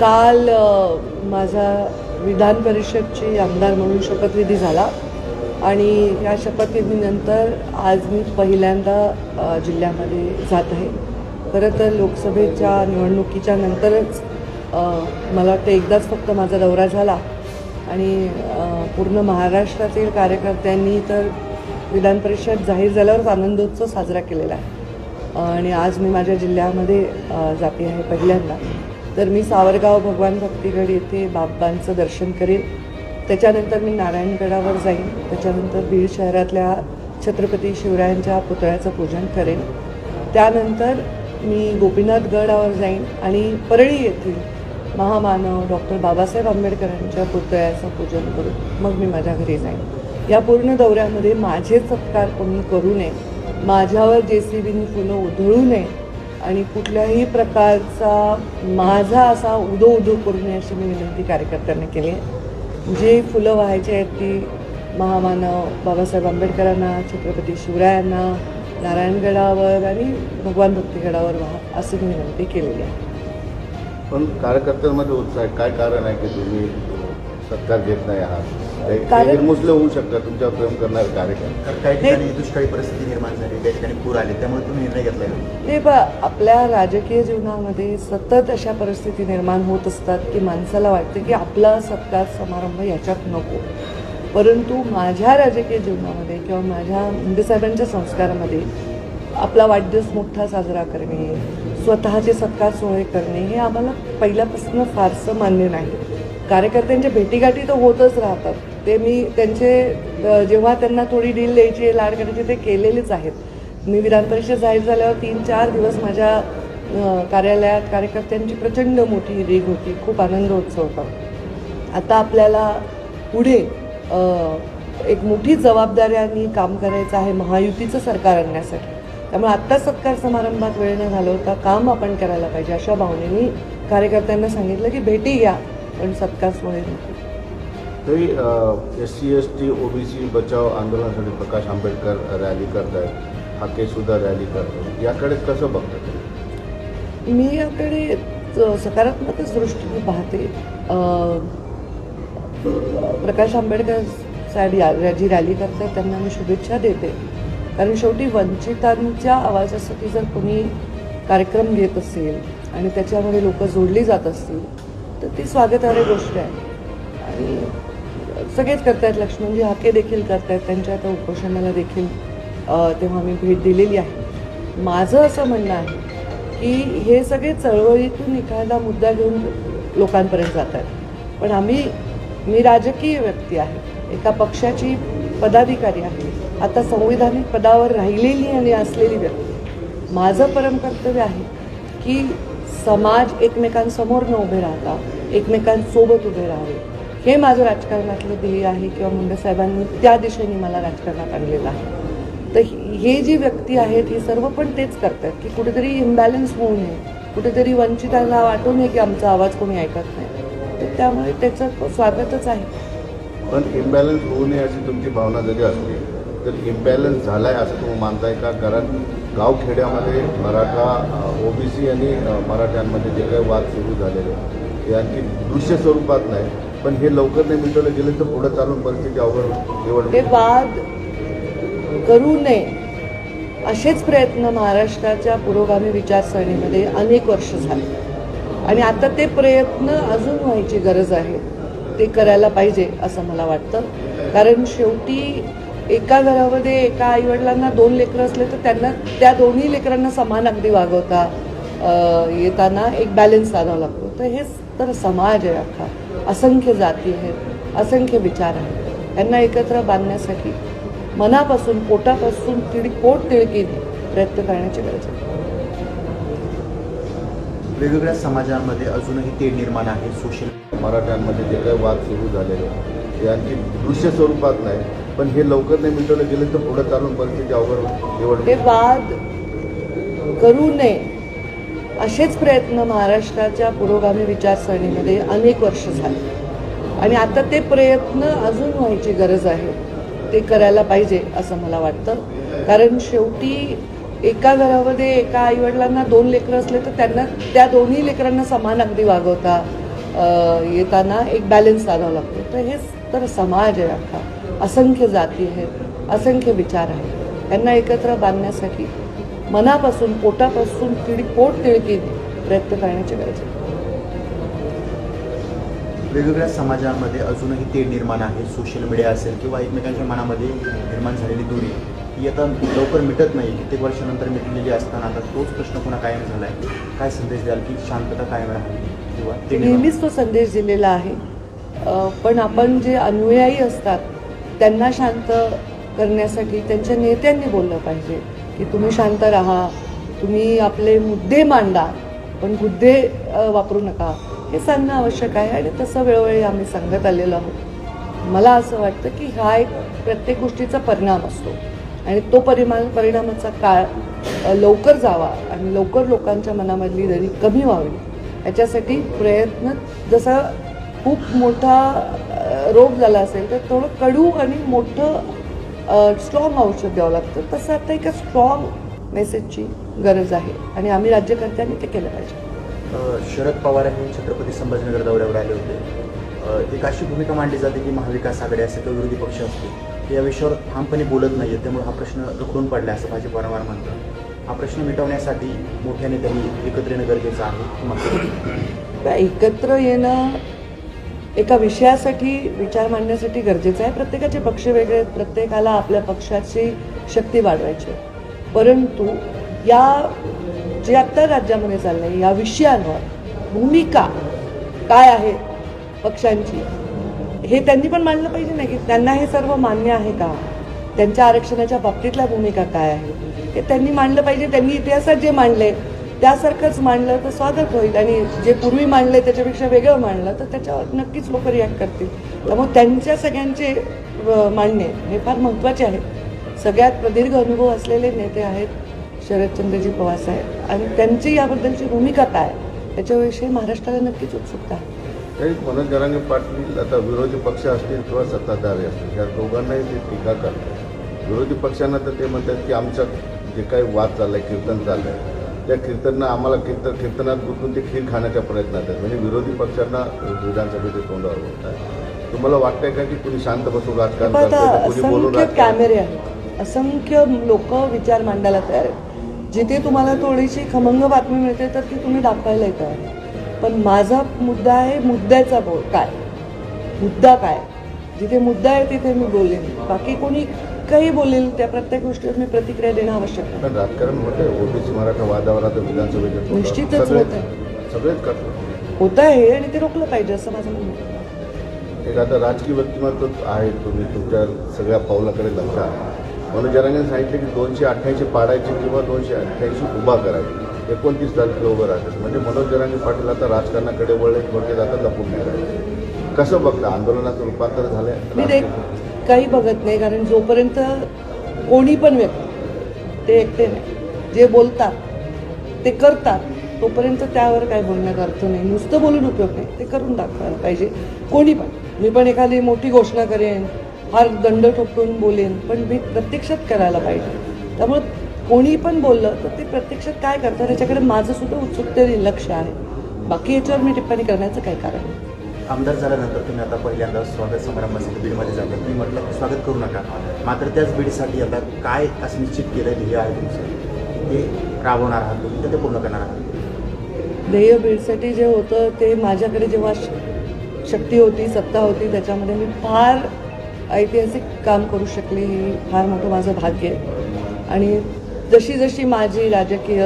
काल माझा विधान परिषदची आमदार म्हणून शपथविधी झाला आणि या शपथविधीनंतर आज मी पहिल्यांदा जिल्ह्यामध्ये जात आहे. खरं तर लोकसभेच्या निवडणुकीच्या नंतरच मला वाटतं एकदाच फक्त माझा दौरा झाला आणि पूर्ण महाराष्ट्रातील कार्यकर्त्यांनी तर विधान परिषद जाहीर झाल्यावरच आनंदोत्सव साजरा केलेला आहे. आणि आज मी माझ्या जिल्ह्यामध्ये जाते आहे पहिल्यांदा. तर मी सावरगाव भगवान भक्तीगड येथे बाबांचं दर्शन करेन त्याच्यानंतर मी नारायणगडावर जाईन. त्याच्यानंतर बीड शहरातल्या छत्रपती शिवरायांच्या पुतळ्याचं पूजन करेन. त्यानंतर मी गोपीनाथ गडावर जाईन आणि परळी येथील महामानव डॉक्टर बाबासाहेब आंबेडकरांच्या पुतळ्याचं पूजन करून मग मी माझ्या घरी जाईन. या पूर्ण दौऱ्यामध्ये माझे सत्कार कोणी करू नये. माझ्यावर जे सी बीनी फुलं उधळू नये. आणि कुठल्याही प्रकारचा माझा असा उदो उदो करू नये अशी मी विनंती कार्यकर्त्यांना केली. आहे जे फुलं व्हायची आहेत ती महामानव बाबासाहेब आंबेडकरांना छत्रपती शिवरायांना नारायणगडावर आणि भगवान भक्तीगडावर व्हा अशी मी विनंती केलेली आहे. पण कार्यकर्त्यांमध्ये उत्साह आहे. काय कारण आहे की तुम्ही सत्कार घेत नाही आहात? कारण- निर्मुसले होऊ शकतात तुमच्यावर प्रेम करणारे काही ठिकाणी दुष्काळी परिस्थिती निर्माण झाली काही ठिकाणी पूर आले त्यामुळे तुम्ही निर्णय घेतलाय हे बा आपल्या राजकीय जीवनामध्ये सतत अशा परिस्थिती निर्माण होत असतात की माणसाला वाटते की आपला सत्कार समारंभ याच्यात नको. परंतु माझ्या राजकीय जीवनामध्ये किंवा माझ्या मुंडे साहेबांच्या संस्कारामध्ये आपला वाढदिवस मोठा साजरा करणे स्वतःचे सत्कार सोहळे करणे हे आम्हाला पहिल्यापासून फारसं मान्य नाही. कार्यकर्त्यांच्या भेटीगाठी तर होतच राहतात. ते मी त्यांचे जेव्हा त्यांना थोडी डील द्यायची लाड करायची ते केलेलेच आहेत. मी विधान परिषद जाहीर झाल्यावर तीन चार दिवस माझ्या कार्यालयात कार्यकर्त्यांची प्रचंड मोठी रीग होती. खूप आनंद उत्सव होता. आता आपल्याला पुढे एक मोठी जबाबदाऱ्यांनी काम करायचं आहे महायुतीचं सरकार आणण्यासाठी. त्यामुळे आत्ता सत्कार समारंभात वेळ न घालवता काम आपण करायला पाहिजे अशा भावनेनी कार्यकर्त्यांना सांगितलं की भेटी घ्या पण सत्कार सोहळे नको S C S T OBC बचाव आंदोलनासाठी प्रकाश आंबेडकर रॅली करत आहेत हाकेसुद्धा रॅली करत आहेत याकडे कसं बघतात मी याकडे सकारात्मकच दृष्टीने पाहते. प्रकाश आंबेडकर साहेब या जी रॅली करतात त्यांना मी शुभेच्छा देते. कारण शेवटी वंचितांच्या आवाजासाठी जर कोणी कार्यक्रम घेत असेल आणि त्याच्यामध्ये लोक जोडली जात असतील तर ती स्वागतार्ह गोष्ट आहे. आणि सगळेच करतायत लक्ष्मणजी हाके देखील करतायत त्यांच्या आता उपोषणाला देखील तेव्हा मी भेट दिलेली आहे. माझं असं म्हणणं आहे की हे सगळे चळवळीतून एखादा मुद्दा घेऊन लोकांपर्यंत जात आहेत पण आम्ही मी राजकीय व्यक्ती आहे एका पक्षाची पदाधिकारी आहे आता संविधानिक पदावर राहिलेली आणि असलेली व्यक्ती. माझं परम कर्तव्य आहे की समाज एकमेकांसमोर न उभे राहता एकमेकांसोबत उभे राहावे. हे माझं राजकारणातलं ध्येय आहे किंवा मुंडे साहेबांनी त्या दिशेने मला राजकारणात आणलेलं आहे. तर ही- हे जी व्यक्ती आहेत हे सर्व पण तेच करतात की कुठेतरी इम्बॅलन्स होऊ नये. कुठेतरी वंचितांना वाटू नये की आमचा आवाज कोणी ऐकत नाही. तर त्यामुळे त्याचं स्वागतच आहे. पण इम्बॅलन्स होऊ नये अशी तुमची भावना जरी असली तर इम्बॅलन्स झाला आहे असं तुम्ही मानताय का? कारण गावखेड्यामध्ये मराठा ओबीसी आणि मराठ्यांमध्ये जे काही वाद सुरू झालेले आहेत, ते आणखी दृश्य स्वरूपात नाही. पण हे लवकर नाही मिटवलं गेलं तर पुढे चालून परिस्थिती अवघड हे वाद करू नये असेच प्रयत्न महाराष्ट्राच्या पुरोगामी विचारसरणीमध्ये अनेक वर्ष झाले. आणि आता ते प्रयत्न अजून व्हायची गरज आहे. ते करायला पाहिजे असं मला वाटतं. कारण शेवटी एका घरामध्ये एका आईवडिलांना दोन लेकरं असले तर त्यांना त्या दोन्ही लेकरांना समान अगदी वागवता येताना एक बॅलन्स साधावा लागतो. तर हेच तर समाज आहे अख्खा असंख्य जाती आहेत असंख्य विचार आहेत. यांना एकत्र बांधण्यासाठी मनापासून पोटापासून तिळी पोट तिळकीने प्रयत्न करण्याची गरज आहे. वेगवेगळ्या समाजामध्ये अजूनही तेढ निर्माण आहे सोशल मराठ्यांमध्ये जे काही वाद सुरू झालेले ते आणखी दृश्य स्वरूपात नाही पण हे लवकर नाही मिटवलं गेलं तर पुढे चालून परिस्थिती अवघड निवड हे वाद करू नये. असेच प्रयत्न महाराष्ट्राच्या पुरोगामी विचारसरणीमध्ये अनेक वर्ष झाले. आणि आता ते प्रयत्न अजून व्हायची गरज आहे. ते करायला पाहिजे असं मला वाटतं. कारण शेवटी एका घरामध्ये एका आईवडिलांना दोन लेकरं असले तर त्यांना त्या दोन्ही लेकरांना समान अगदी वागवता येताना एक बॅलन्स साधावा लागतो. तर हेच तर समाज आहे अख्खा असंख्य जाती आहेत. असंख्य विचार आहेत. त्यांना एकत्र बांधण्यासाठी मनापासून पोटापासून तिळी पोट तिळकीने प्रयत्न करण्याची गरज आहे. वेगवेगळ्या समाजामध्ये अजूनही तेढ निर्माण आहे. सोशल मीडिया असेल किंवा एकमेकांच्या मनामध्ये निर्माण झालेली दूरी ही आता लवकर मिटत नाही. कित्येक वर्षानंतर मिटलेली असताना आता तोच प्रश्न पुन्हा कायम झाला आहे काय संदेश द्याल की शांतता कायम राहावी? किंवा नेहमीच तो संदेश दिलेला आहे. पण आपण जे अनुयायी असतात त्यांना शांत करण्यासाठी त्यांच्या नेत्यांनी बोललं पाहिजे. की तुम्ही शांत राहा तुम्ही आपले मुद्दे मांडा पण मुद्दे वापरू नका. हे सांगणं आवश्यक आहे आणि तसं वेळोवेळी आम्ही सांगत आलेलो आहोत. मला असं वाटतं की हा एक प्रत्येक गोष्टीचा परिणाम असतो आणि तो परिमा परिणामाचा काळ लवकर जावा आणि लवकर लोकांच्या मनामधली दरी कमी व्हावी. याच्यासाठी प्रयत्न जसा खूप मोठा रोग झाला असेल तर थोडं कडू आणि मोठं स्ट्रॉंग औषध द्यावं लागतं. तसं आता एका स्ट्रॉंग मेसेजची गरज आहे. आणि आम्ही राज्यकर्त्यांनी ते केलं पाहिजे. शरद पवार हे छत्रपती संभाजीनगर दौऱ्यावर आले होते. एक अशी भूमिका मांडली जाते की महाविकास आघाडी असेल किंवा विरोधी पक्ष असतील ते या विषयावर ठामपणे बोलत नाही त्यामुळे हा प्रश्न रखडून पडला असं भाजप वारंवार म्हणतं. हा प्रश्न मिटवण्यासाठी मोठ्या नेत्यांनी एकत्र येणं गरजेचं आहे. एकत्र येणं एका विषयासाठी विचार मांडण्यासाठी गरजेचं आहे. प्रत्येकाचे पक्ष वेगळे आहेत. प्रत्येकाला आपल्या पक्षाची शक्ती वाढवायची परंतु या जे आत्ता राज्यामध्ये चाललंय या विषयांवर भूमिका काय आहे पक्षांची हे त्यांनी पण मांडलं पाहिजे ना की त्यांना हे सर्व मान्य आहे का? त्यांच्या आरक्षणाच्या बाबतीतल्या भूमिका काय आहे? हे त्यांनी मांडलं पाहिजे. त्यांनी इतिहासात जे मांडले त्यासारखंच मांडलं तर स्वागत होईल आणि जे पूर्वी मांडले त्याच्यापेक्षा वेगळं मांडलं तर त्याच्यावर नक्कीच लोक रिॲक्ट करतील. त्यामुळे त्यांच्या सगळ्यांचे मांडणे हे फार महत्त्वाचे आहे. सगळ्यात प्रदीर्घ अनुभव असलेले नेते आहेत शरदचंद्रजी पवार साहेब. आणि त्यांची याबद्दलची भूमिका काय? त्याच्याविषयी महाराष्ट्राला नक्कीच उत्सुकता आहे. तरी मनोज जरांगे पाटील आता विरोधी पक्ष असतील किंवा सत्ताधारी असतील या दोघांनाही ते टीका करतात. विरोधी पक्षांना तर ते म्हणतात की आमचं जे काही वाद चाललाय कीर्तन चाललंय त्या कीर्तननं आम्हाला कीर्तन कीर्तनात गुंतून ते खीर खाण्याच्या प्रयत्नात आहेत. म्हणजे विरोधी पक्षांना विधानसभेचे तोंडावर बोलत आहे तुम्हाला वाटतंय का की कुणी शांत बसून राजकारण कॅमेरे आहेत. असंख्य लोक विचार मांडायला तयार आहेत. जिथे तुम्हाला थोडीशी खमंग बातमी मिळते तर ती तुम्ही दाखवायला येत. आहे पण माझा मुद्दा आहे मुद्द्याचा बोल काय? मुद्दा काय? जिथे मुद्दा आहे तिथे मी बोलेन. बाकी कोणी काही बोलेल त्या प्रत्येक गोष्टीवर मी प्रतिक्रिया देणं आवश्यक आहे पण राजकारण होतंय ओबीसी मराठा वादावर आता. निश्चितच सगळे- होतंय. सगळेच करतात होत आहे आणि ते रोखलं पाहिजे असं माझं म्हणणं आहे. एक आता राजकीय व्यक्तिमत्व आहे तुम्ही तुमच्या सगळ्या पावलाकडे लक्ष आहे मनोज जरांगेने सांगितले की दोनशे अठ्ठ्याऐंशी पाडायची किंवा दोनशे अठ्ठ्याऐंशी उभा करायची एकोणतीस तारखेला उभं राहतात म्हणजे मनोज जरांगे पाटील आता राजकारणाकडे वळले थोडक्यात आता लपून नाही राहिले कसं बघता आंदोलनाचं रूपांतर ते काही बघत नाही कारण जोपर्यंत कोणी पण व्यक्ती ते एकटे नाही. जे बोलतात ते करतात तोपर्यंत त्यावर काय बोलण्यात अर्थ नाही. नुसतं बोलून उपयोग नाही ते करून दाखवायला पाहिजे. कोणी पण. मी पण एखादी मोठी घोषणा करेन फार दंड ठोकून बोलेन पण मी प्रत्यक्षात करायला पाहिजे. त्यामुळे कोणी पण बोललं तर ते प्रत्यक्षात काय करतात याच्याकडे माझंसुद्धा उत्सुकतेने लक्ष आहे. बाकी याच्यावर मी टिप्पणी करण्याचं काही कारण नाही. आमदार झाल्यानंतर तुम्ही आता पहिल्यांदा स्वागत समारंभासाठी बीडमध्ये जातात तुम्ही म्हटलं स्वागत करू नका. मात्र त्याच बीडसाठी आता काय असं निश्चित केलं ध्येय आहे तुमचं. ते राबवणार आहात तुम्ही तर ते पूर्ण करणार आहात. ध्येय बीडसाठी जे होतं ते माझ्याकडे जेव्हा श- शक्ती होती सत्ता होती त्याच्यामध्ये मी फार ऐतिहासिक काम करू शकले हे फार मोठं माझं भाग्य आहे. आणि जशी जशी माझी राजकीय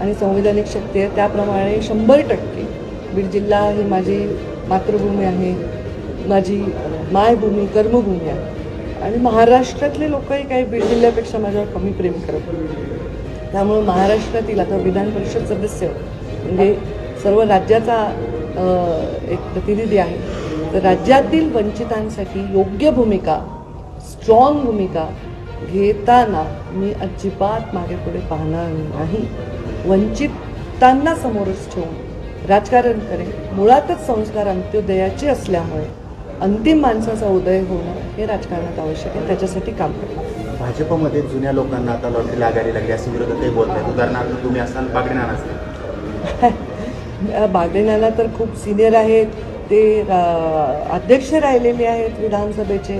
आणि संविधानिक शक्ती आहे त्याप्रमाणे शंभर टक्के बीड जिल्हा ही माझी मातृभूमी आहे माझी मायभूमी कर्मभूमी आहे. आणि महाराष्ट्रातले लोकही काही बीड जिल्ह्यापेक्षा माझ्यावर कमी प्रेम करत नाही. त्यामुळं महाराष्ट्रातील आता विधान परिषद सदस्य म्हणजे सर्व राज्याचा एक प्रतिनिधी आहे. तर राज्यातील वंचितांसाठी योग्य भूमिका स्ट्रॉंग भूमिका घेताना मी अजिबात मागे पुढे पाहणार नाही. वंचितांना समोरच ठेवून राजकारण करेन. मुळातच संस्कार अंत्योदयाचे असल्यामुळे अंतिम माणसाचा उदय होणं हे राजकारणात आवश्यक आहे. त्याच्यासाठी काम करेन. भाजपमध्ये जुन्या लोकांना आता लॉटरी लागायला लागली. असं विरोधकही बोलत आहेत उदाहरणार्थ तुम्ही असाल बागडे नाना असतील बागडेनाला तर खूप सिनियर आहेत. ते अध्यक्ष राहिलेले आहेत विधानसभेचे.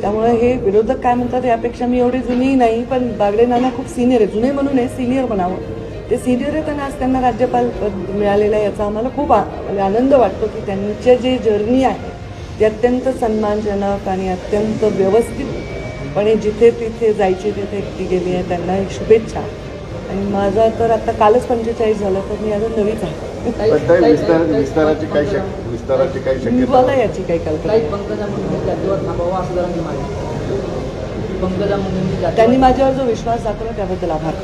त्यामुळे हे विरोधक काय म्हणतात यापेक्षा मी एवढी जुनी नाही पण बागडे नाना खूप सिनियर आहे जुने म्हणून आहे सिनियर म्हणावं. ते सिनियर आहेत आणि आज त्यांना राज्यपाल पद मिळालेलं आहे याचा आम्हाला खूप म्हणजे आनंद वाटतो की त्यांचे जे जर्नी आहे ते अत्यंत सन्मानजनक आणि अत्यंत व्यवस्थितपणे जिथे तिथे जायची तिथे ती गेली आहे. त्यांना एक शुभेच्छा. आणि माझा तर आता कालच पंचेचाळीस झालं तर मी अजून नवीच आहे. विस्ताराची काही विस्ताराची काही मला याची काही कल्पना त्यांनी माझ्यावर जो विश्वास दाखवला त्याबद्दल आभार.